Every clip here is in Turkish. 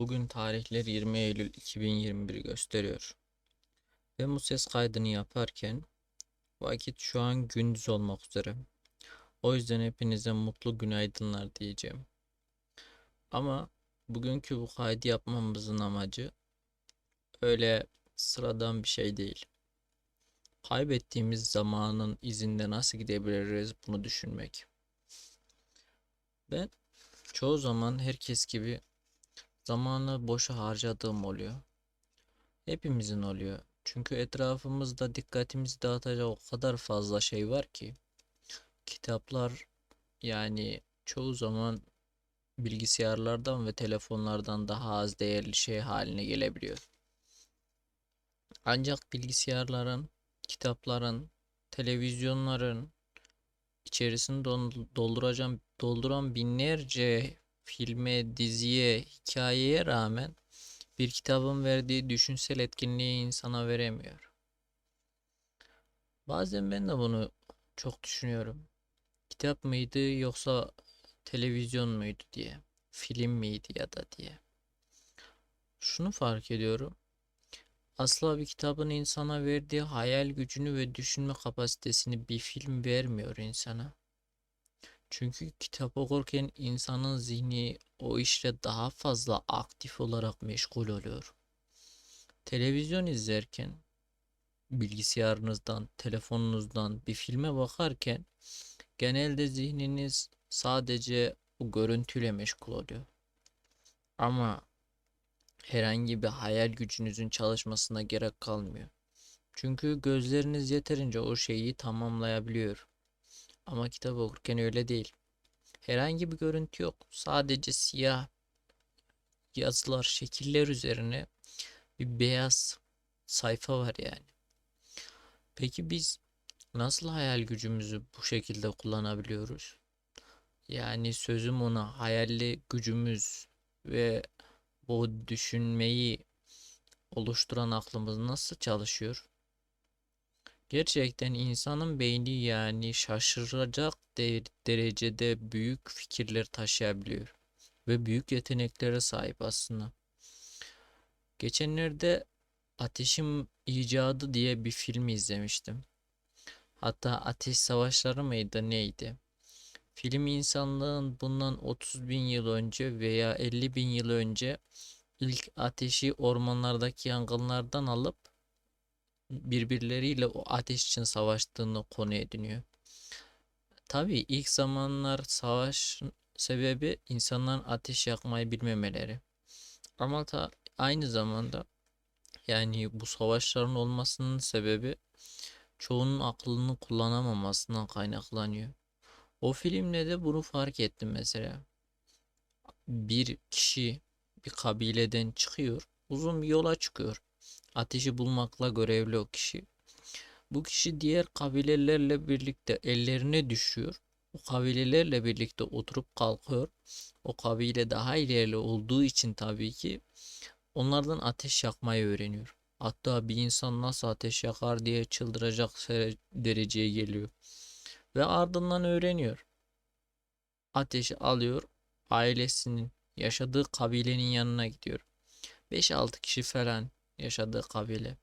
Bugün tarihler 20 Eylül 2021 gösteriyor. Ben bu ses kaydını yaparken vakit şu an gündüz olmak üzere. O yüzden hepinize mutlu günaydınlar diyeceğim. Ama bugünkü bu kaydı yapmamızın amacı öyle sıradan bir şey değil. Kaybettiğimiz zamanın izinde nasıl gidebiliriz bunu düşünmek. Ben çoğu zaman herkes gibi zamanı boşa harcadığım oluyor. Hepimizin oluyor. Çünkü etrafımızda dikkatimizi dağıtacak o kadar fazla şey var ki. Kitaplar yani çoğu zaman bilgisayarlardan ve telefonlardan daha az değerli şey haline gelebiliyor. Ancak bilgisayarların, kitapların, televizyonların içerisini dolduracağım, dolduran binlerce filme, diziye, hikayeye rağmen bir kitabın verdiği düşünsel etkinliği insana veremiyor. Bazen ben de bunu çok düşünüyorum. Kitap mıydı yoksa televizyon muydu diye, film miydi ya da diye. Şunu fark ediyorum. Asla bir kitabın insana verdiği hayal gücünü ve düşünme kapasitesini bir film vermiyor insana. Çünkü kitap okurken insanın zihni o işle daha fazla aktif olarak meşgul oluyor. Televizyon izlerken, bilgisayarınızdan, telefonunuzdan bir filme bakarken genelde zihniniz sadece o görüntüyle meşgul oluyor. Ama herhangi bir hayal gücünüzün çalışmasına gerek kalmıyor. Çünkü gözleriniz yeterince o şeyi tamamlayabiliyor. Ama kitap okurken öyle değil. Herhangi bir görüntü yok. Sadece siyah yazılar, şekiller üzerine bir beyaz sayfa var yani. Peki biz nasıl hayal gücümüzü bu şekilde kullanabiliyoruz? Yani sözüm ona hayalli gücümüz ve bu düşünmeyi oluşturan aklımız nasıl çalışıyor? Gerçekten insanın beyni yani şaşıracak de- derecede büyük fikirler taşıyabiliyor ve büyük yeteneklere sahip aslında. Geçenlerde Ateşin İcadı diye bir film izlemiştim. Hatta Ateş Savaşları mıydı neydi? Film insanlığın bundan 30 bin yıl önce veya 50 bin yıl önce ilk ateşi ormanlardaki yangınlardan alıp birbirleriyle o ateş için savaştığını konu ediniyor. Tabii ilk zamanlar savaş sebebi insanların ateş yakmayı bilmemeleri. Ama ta aynı zamanda yani bu savaşların olmasının sebebi çoğunun aklını kullanamamasından kaynaklanıyor. O filmde de bunu fark ettim mesela. Bir kişi bir kabileden çıkıyor, uzun bir yola çıkıyor. Ateşi bulmakla görevli o kişi. Bu kişi diğer kabilelerle birlikte ellerine düşüyor. O kabilelerle birlikte oturup kalkıyor. O kabile daha ileride olduğu için tabii ki onlardan ateş yakmayı öğreniyor. Hatta bir insan nasıl ateş yakar diye çıldıracak dereceye geliyor. Ve ardından öğreniyor. Ateşi alıyor, ailesinin yaşadığı kabilenin yanına gidiyor. 5-6 kişi falan yaşadığı kabile.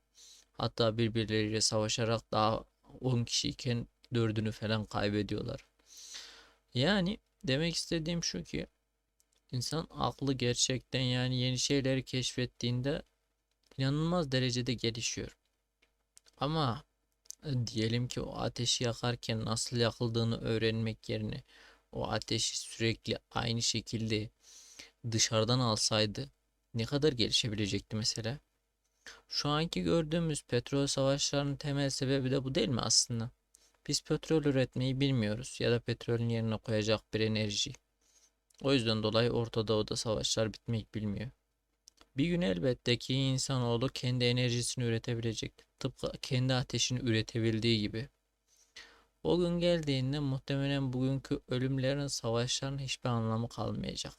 Hatta birbirleriyle savaşarak daha 10 kişiyken dördünü falan kaybediyorlar. Yani demek istediğim şu ki insan aklı gerçekten yani yeni şeyleri keşfettiğinde inanılmaz derecede gelişiyor. Ama e, diyelim ki o ateşi yakarken nasıl yakıldığını öğrenmek yerine o ateşi sürekli aynı şekilde dışarıdan alsaydı ne kadar gelişebilecekti mesela? Şu anki gördüğümüz petrol savaşlarının temel sebebi de bu değil mi aslında? Biz petrol üretmeyi bilmiyoruz ya da petrolün yerine koyacak bir enerji. O yüzden dolayı Orta Doğu'da savaşlar bitmek bilmiyor. Bir gün elbette ki insanoğlu kendi enerjisini üretebilecek. Tıpkı kendi ateşini üretebildiği gibi. O gün geldiğinde muhtemelen bugünkü ölümlerin, savaşların hiçbir anlamı kalmayacak.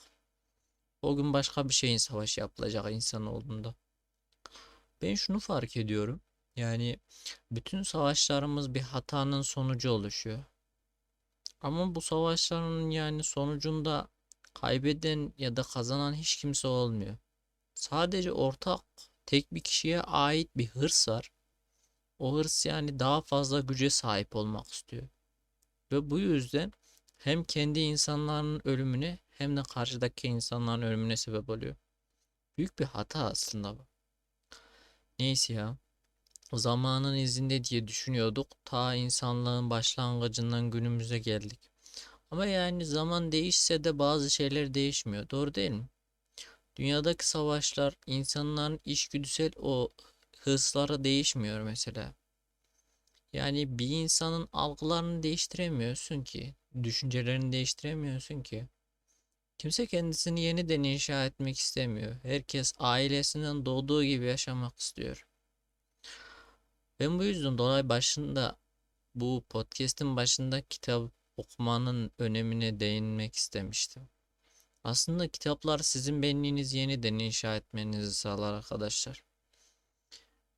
O gün başka bir şeyin savaşı yapılacak insanoğlunda. Ben şunu fark ediyorum. Yani bütün savaşlarımız bir hatanın sonucu oluşuyor. Ama bu savaşların yani sonucunda kaybeden ya da kazanan hiç kimse olmuyor. Sadece ortak tek bir kişiye ait bir hırs var. O hırs yani daha fazla güce sahip olmak istiyor. Ve bu yüzden hem kendi insanların ölümüne hem de karşıdaki insanların ölümüne sebep oluyor. Büyük bir hata aslında bu. Neyse ya. Zamanın izinde diye düşünüyorduk. Ta insanlığın başlangıcından günümüze geldik. Ama yani zaman değişse de bazı şeyler değişmiyor. Doğru değil mi? Dünyadaki savaşlar, insanların içgüdüsel o hırsları değişmiyor mesela. Yani bir insanın algılarını değiştiremiyorsun ki, düşüncelerini değiştiremiyorsun ki. Kimse kendisini yeniden inşa etmek istemiyor. Herkes ailesinden doğduğu gibi yaşamak istiyor. Ben bu yüzden dolayı başında bu podcast'in başında kitap okumanın önemine değinmek istemiştim. Aslında kitaplar sizin benliğinizi yeniden inşa etmenizi sağlar arkadaşlar.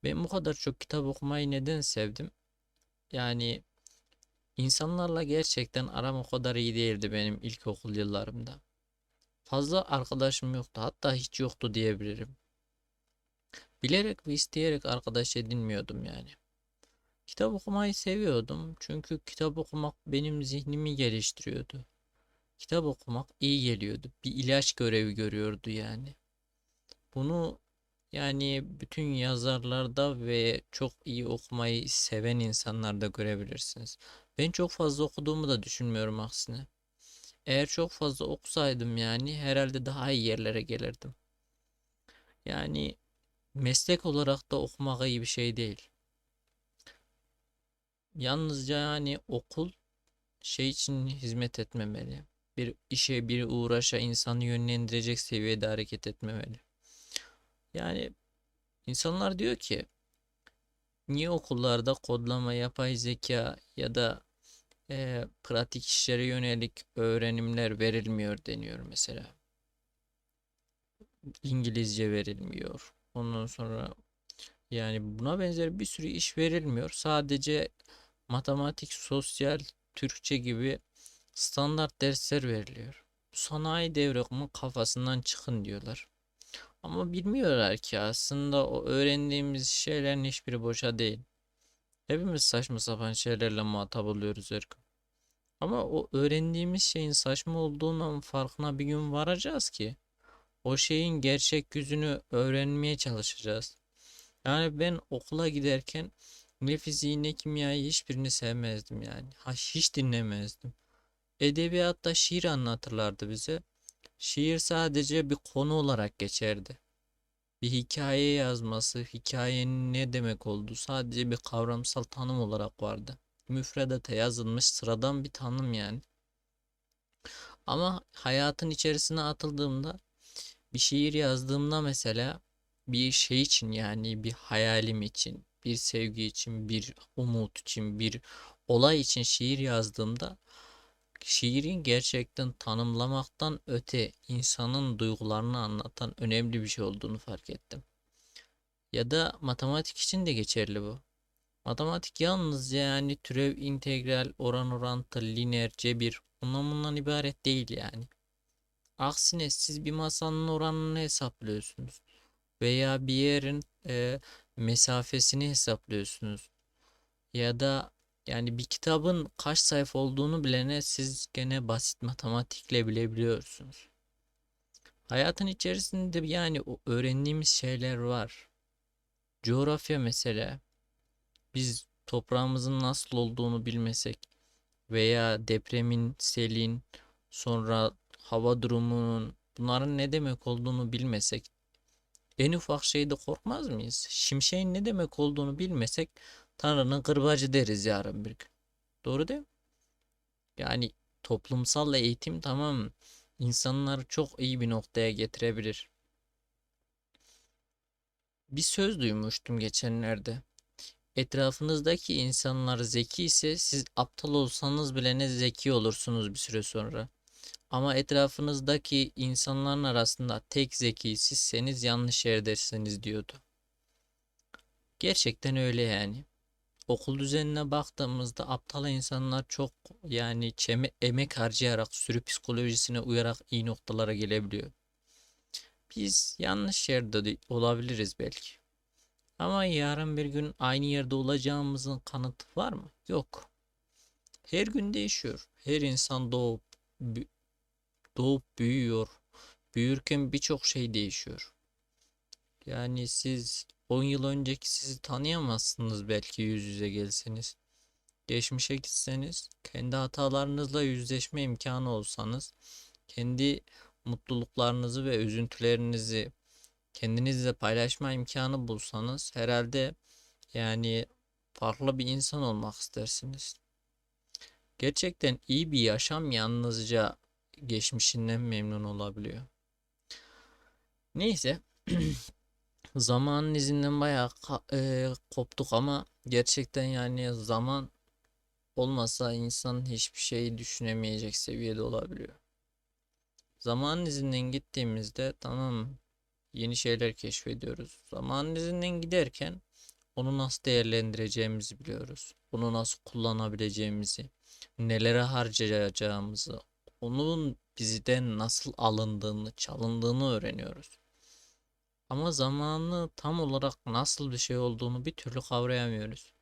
Ben bu kadar çok kitap okumayı neden sevdim? Yani insanlarla gerçekten aram o kadar iyi değildi benim ilkokul yıllarımda. Fazla arkadaşım yoktu, hatta hiç yoktu diyebilirim. Bilerek ve isteyerek arkadaş edinmiyordum yani. Kitap okumayı seviyordum çünkü kitap okumak benim zihnimi geliştiriyordu. Kitap okumak iyi geliyordu. Bir ilaç görevi görüyordu yani. Bunu yani bütün yazarlarda ve çok iyi okumayı seven insanlarda görebilirsiniz. Ben çok fazla okuduğumu da düşünmüyorum aksine. Eğer çok fazla okusaydım yani herhalde daha iyi yerlere gelirdim. Yani meslek olarak da okumak iyi bir şey değil. Yalnızca yani okul şey için hizmet etmemeli. Bir işe, bir uğraşa insanı yönlendirecek seviyede hareket etmemeli. Yani insanlar diyor ki niye okullarda kodlama, yapay zeka ya da e, pratik işlere yönelik öğrenimler verilmiyor deniyor mesela. İngilizce verilmiyor. Ondan sonra yani buna benzer bir sürü iş verilmiyor. Sadece matematik, sosyal, Türkçe gibi standart dersler veriliyor. Sanayi devrimi kafasından çıkın diyorlar. Ama bilmiyorlar ki aslında o öğrendiğimiz şeylerin hiçbiri boşa değil. Hepimiz saçma sapan şeylerle muhatap oluyoruz her gün. Ama o öğrendiğimiz şeyin saçma olduğunun farkına bir gün varacağız ki o şeyin gerçek yüzünü öğrenmeye çalışacağız. Yani ben okula giderken ne fiziği ne kimyayı hiçbirini sevmezdim yani. Ha, hiç dinlemezdim. Edebiyatta şiir anlatırlardı bize. Şiir sadece bir konu olarak geçerdi. Bir hikaye yazması, hikayenin ne demek olduğu sadece bir kavramsal tanım olarak vardı. Müfredata yazılmış sıradan bir tanım yani. Ama hayatın içerisine atıldığımda bir şiir yazdığımda mesela bir şey için yani bir hayalim için, bir sevgi için, bir umut için, bir olay için şiir yazdığımda şiirin gerçekten tanımlamaktan öte insanın duygularını anlatan önemli bir şey olduğunu fark ettim. Ya da matematik için de geçerli bu. Matematik yalnızca yani türev, integral, oran orantı, lineer, cebir bundan ibaret değil yani. Aksine siz bir masanın oranını hesaplıyorsunuz. Veya bir yerin e, mesafesini hesaplıyorsunuz. Ya da yani bir kitabın kaç sayfa olduğunu bilene siz gene basit matematikle bilebiliyorsunuz. Hayatın içerisinde yani öğrendiğimiz şeyler var. Coğrafya mesela. Biz toprağımızın nasıl olduğunu bilmesek veya depremin, selin, sonra hava durumunun bunların ne demek olduğunu bilmesek en ufak şeyde korkmaz mıyız? Şimşeğin ne demek olduğunu bilmesek Tanrı'nın kırbacı deriz yarın bir gün. Doğru değil mi? Yani toplumsal eğitim tamam insanları çok iyi bir noktaya getirebilir. Bir söz duymuştum geçenlerde. Etrafınızdaki insanlar zeki ise siz aptal olsanız bile ne zeki olursunuz bir süre sonra. Ama etrafınızdaki insanların arasında tek zeki sizseniz yanlış yerdesiniz diyordu. Gerçekten öyle yani. Okul düzenine baktığımızda aptal insanlar çok yani çeme, emek harcayarak sürü psikolojisine uyarak iyi noktalara gelebiliyor. Biz yanlış yerde de olabiliriz belki. Ama yarın bir gün aynı yerde olacağımızın kanıtı var mı? Yok. Her gün değişiyor. Her insan doğup doğup büyüyor. Büyürken birçok şey değişiyor. Yani siz 10 yıl önceki sizi tanıyamazsınız belki yüz yüze gelseniz. Geçmişe gitseniz, kendi hatalarınızla yüzleşme imkanı olsanız, kendi mutluluklarınızı ve üzüntülerinizi kendinizle paylaşma imkanı bulsanız herhalde yani farklı bir insan olmak istersiniz. Gerçekten iyi bir yaşam yalnızca geçmişinden memnun olabiliyor. Neyse, zamanın izinden bayağı e, koptuk ama gerçekten yani zaman olmasa insan hiçbir şeyi düşünemeyecek seviyede olabiliyor. Zamanın izinden gittiğimizde tamam yeni şeyler keşfediyoruz. Zamanın izinden giderken onu nasıl değerlendireceğimizi biliyoruz. Bunu nasıl kullanabileceğimizi, nelere harcayacağımızı, onun bizden nasıl alındığını, çalındığını öğreniyoruz. Ama zamanı tam olarak nasıl bir şey olduğunu bir türlü kavrayamıyoruz.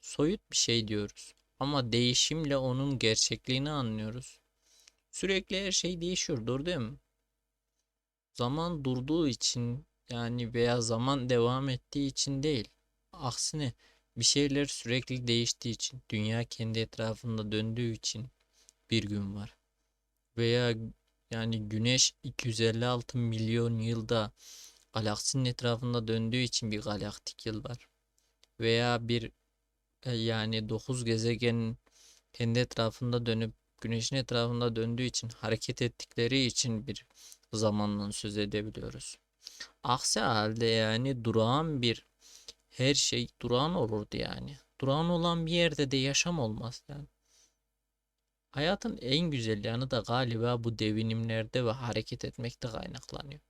Soyut bir şey diyoruz. Ama değişimle onun gerçekliğini anlıyoruz. Sürekli her şey değişiyor, doğru değil mi? Zaman durduğu için yani veya zaman devam ettiği için değil. Aksine bir şeyler sürekli değiştiği için, dünya kendi etrafında döndüğü için bir gün var. Veya yani güneş 256 milyon yılda galaksinin etrafında döndüğü için bir galaktik yıl var. Veya bir e, yani 9 gezegenin kendi etrafında dönüp güneşin etrafında döndüğü için hareket ettikleri için bir zamandan söz edebiliyoruz. Aksi halde yani durağan bir her şey durağan olurdu yani. Durağan olan bir yerde de yaşam olmaz yani. Hayatın en güzel yanı da galiba bu devinimlerde ve hareket etmekte kaynaklanıyor.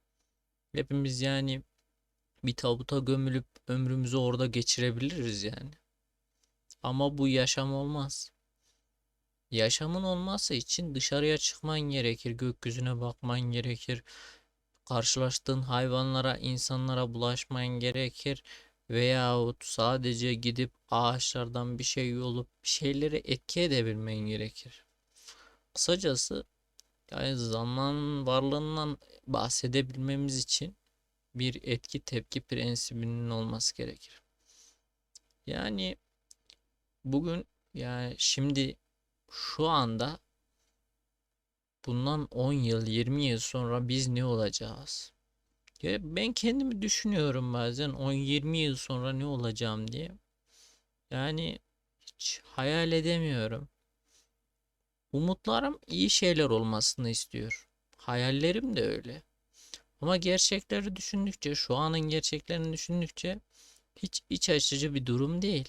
Hepimiz yani bir tabuta gömülüp ömrümüzü orada geçirebiliriz yani. Ama bu yaşam olmaz. Yaşamın olması için dışarıya çıkman gerekir, gökyüzüne bakman gerekir, karşılaştığın hayvanlara, insanlara bulaşman gerekir veyahut sadece gidip ağaçlardan bir şey yolup bir şeyleri etki edebilmen gerekir. Kısacası yani zaman varlığından bahsedebilmemiz için bir etki tepki prensibinin olması gerekir. Yani bugün yani şimdi şu anda bundan 10 yıl 20 yıl sonra biz ne olacağız? Ya ben kendimi düşünüyorum bazen 10-20 yıl sonra ne olacağım diye. Yani hiç hayal edemiyorum. Umutlarım iyi şeyler olmasını istiyor. Hayallerim de öyle. Ama gerçekleri düşündükçe, şu anın gerçeklerini düşündükçe hiç iç açıcı bir durum değil.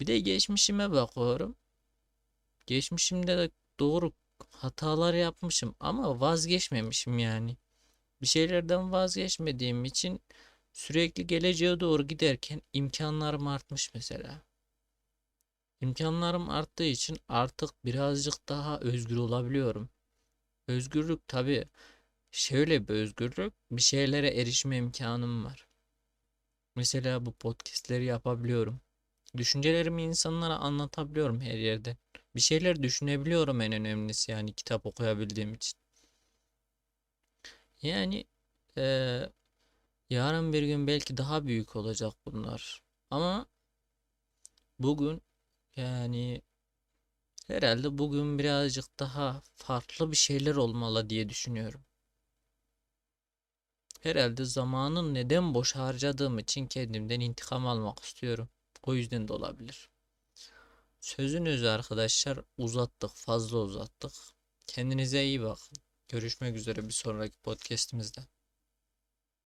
Bir de geçmişime bakıyorum. Geçmişimde de doğru hatalar yapmışım ama vazgeçmemişim yani. Bir şeylerden vazgeçmediğim için sürekli geleceğe doğru giderken imkanlarım artmış mesela. İmkanlarım arttığı için artık birazcık daha özgür olabiliyorum. Özgürlük tabii şöyle bir özgürlük, bir şeylere erişme imkanım var. Mesela bu podcastleri yapabiliyorum. Düşüncelerimi insanlara anlatabiliyorum her yerde. Bir şeyler düşünebiliyorum en önemlisi yani kitap okuyabildiğim için. Yani eee, yarın bir gün belki daha büyük olacak bunlar. Ama bugün yani herhalde bugün birazcık daha farklı bir şeyler olmalı diye düşünüyorum. Herhalde zamanın neden boş harcadığım için kendimden intikam almak istiyorum. O yüzden de olabilir. Sözünüzü arkadaşlar uzattık, fazla uzattık. Kendinize iyi bakın. Görüşmek üzere bir sonraki podcast'imizde.